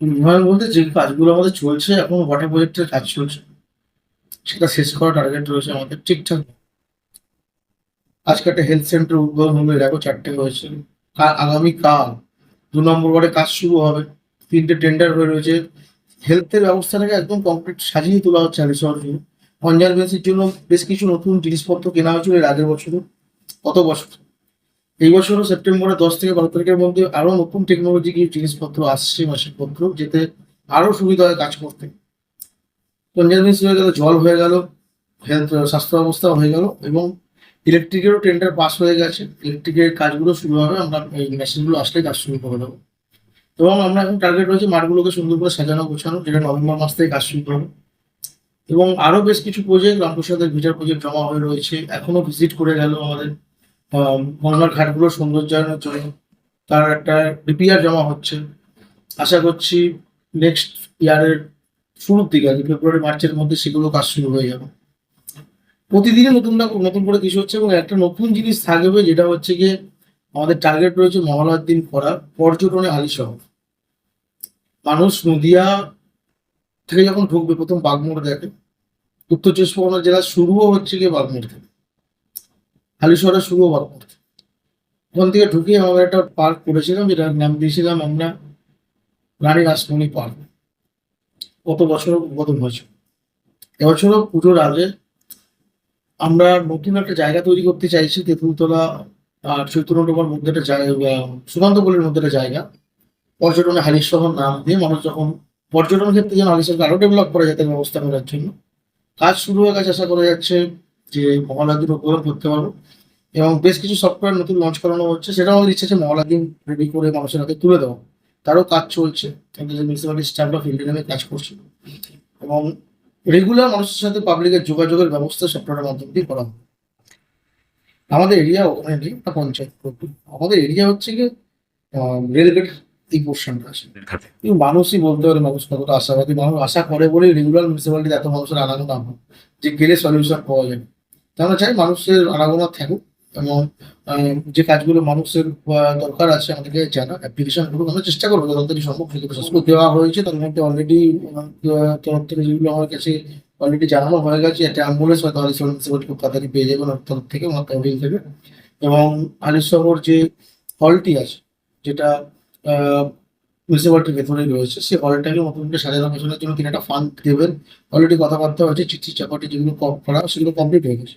উন্নয়ন বলতে যে কাজগুলো আমাদের চলছে, এখন ওয়াটার প্রজেক্টের কাজ চলছে। সেটা শেষ করার টার্গেট রয়েছে আমাদের ঠিকঠাক। আজকে একটা হেলথ সেন্টার উদ্বোধন হলো দেখো চারটে হয়েছে। আগামীকাল দু নম্বর ওয়ার্ডে কাজ শুরু হবে। তিনটে টেন্ডার হয়ে রয়েছে। হেলথের ব্যবস্থাটাকে একদম কমপ্লিট সাজিয়ে তোলা হচ্ছে আলিশহর জন্য কনজারভেন্সির জন্য বেশ কিছু নতুন জিনিসপত্র কেনা হয়েছিল এর আগের বছর কত বছর। এই বছরও সেপ্টেম্বরের দশ থেকে বারো তারিখের মধ্যে আরও নতুন টেকনোলজি জিনিসপত্র আসছে মাসিকপত্র যেতে আরও সুবিধা হয় কাজ করতে। হয়ে জল হয়ে গেল হেলথ স্বাস্থ্য ব্যবস্থা হয়ে গেল এবং ইলেকট্রিকেরও টেন্ডার পাস হয়ে গেছে। ইলেকট্রিকের কাজগুলো শুরু হবে, আমরা এই মেশিনগুলো আসলে কাজ শুরু করে দেবো। এবং আমরা এখন টার্গেট রয়েছে মাঠগুলোকে সুন্দর করে সাজানো, গোছানো, যেটা নভেম্বর মাস থেকে কাজ শুরু করবে। এবং আরও বেশ কিছু প্রজেক্ট রামপ্রসাদের ভিটার প্রজেক্ট জমা হয়ে রয়েছে, এখনও ভিজিট করে গেল আমাদের। গঙ্গার ঘাটগুলো সৌন্দর্যায়নের জন্য তার একটা রিপিয়ার জমা হচ্ছে। আশা করছি নেক্সট ইয়ারের শুরুর দিকে আর ফেব্রুয়ারি মার্চের মধ্যে সেগুলো কাজ শুরু হয়ে যাবে। প্রতিদিনই নতুন না, নতুন করে কিছু হচ্ছে এবং একটা নতুন জিনিস থাকবে যেটা হচ্ছে গিয়ে আমাদের টার্গেট রয়েছে মহালয়ার দিন করা পর্যটনে হালি শহর মানুষ নদিয়া থেকে যখন ঢুকবে, প্রথম বাগমোড় দেখে। উত্তর চব্বিশ পরগনা জেলা শুরুও হচ্ছে গিয়ে বাগমোড় থেকে। হালিশহরের বাগমোড় থেকে ওখান থেকে ঢুকে আমরা একটা পার্ক করেছিলাম, যেটার নাম দিয়েছিলাম আমরা রানী রাসমণি পার্ক। কত বছর উদ্বোধন হয়েছে? এবছরও পুজোর আগে আমরা নতুন একটা জায়গা তৈরি করতে চাইছি, তেঁতুলতলা আর চৈতন্যডোবার মধ্যে একটা জায়গা সুকান্তপল্লির মধ্যে একটা জায়গা। পর্যটনে হালিশ শহর নাম দিয়ে মানুষ যখন পর্যটন ক্ষেত্রে যেন হালিশহরকে আরও ডেভেলপ করা যায়, তার ব্যবস্থা করার জন্য। কাজ শুরু হয়ে গেছে, আশা করা যাচ্ছে যে মহলার দিন উপভোগ করতে পারব। এবং বেশ কিছু সফটওয়্যার নতুন লঞ্চ করানো হচ্ছে সেটাও আমাদের ইচ্ছে আছে মহলার দিন রেডি করে মানুষের হাতে তুলে দেওয়া তারও কাজ চলছে। মিউনিসিপালিটি স্টাফরা ফিল্ডে নেমে কাজ করছে। এবং রেগুলার মানুষের সাথে পাবলিকের যোগাযোগের ব্যবস্থা সফটওয়্যারের মাধ্যম দিয়ে করা হয় আমাদের এরিয়া ওখানে নেই ওটা পঞ্চায়েত। আমাদের এরিয়া হচ্ছে গিয়ে রেলগেট এই পোর্শনটা আছে। কিন্তু মানুষই বলতে পারে মানুষ কতটা আশাবাদী। মানুষ আশা করে বলেই রেগুলার মিউনিসিপ্যালিটিতে এত মানুষের আনাগোনা হয় যে গেলে সলিউশন পাওয়া যাবে। তা আমরা চাই মানুষের আনাগোনা থাকুক এবং যে কাজগুলো মানুষের দরকার আছে আমাদেরকে জানা অ্যাপ্লিকেশন করুক আমরা চেষ্টা করব। যতদিন সম্ভব শাসন দেওয়া হয়েছে তার মধ্যে অলরেডি তরফ থেকে যেগুলো আমার কাছে অলরেডি জানানো হয়ে গেছে, একটা অ্যাম্বুলেন্স হয়তো মিউনিসিপ্যালিটি খুব তাড়াতাড়ি পেয়ে যাবেন তরফ থেকে, ওনার তহবিল থেকে। এবং হালিশহর যে হলটি আছে, যেটা মিউনিসিপ্যালিটির ভেতরেই রয়েছে, সেই হলটাকে করে সাজানো গোছানোর জন্য তিনি একটা ফান্ড দেবেন। অলরেডি কথাবার্তা হয়েছে, চিঠি চাপাটি যেগুলো করা, সেগুলো কমপ্লিট হয়ে গেছে।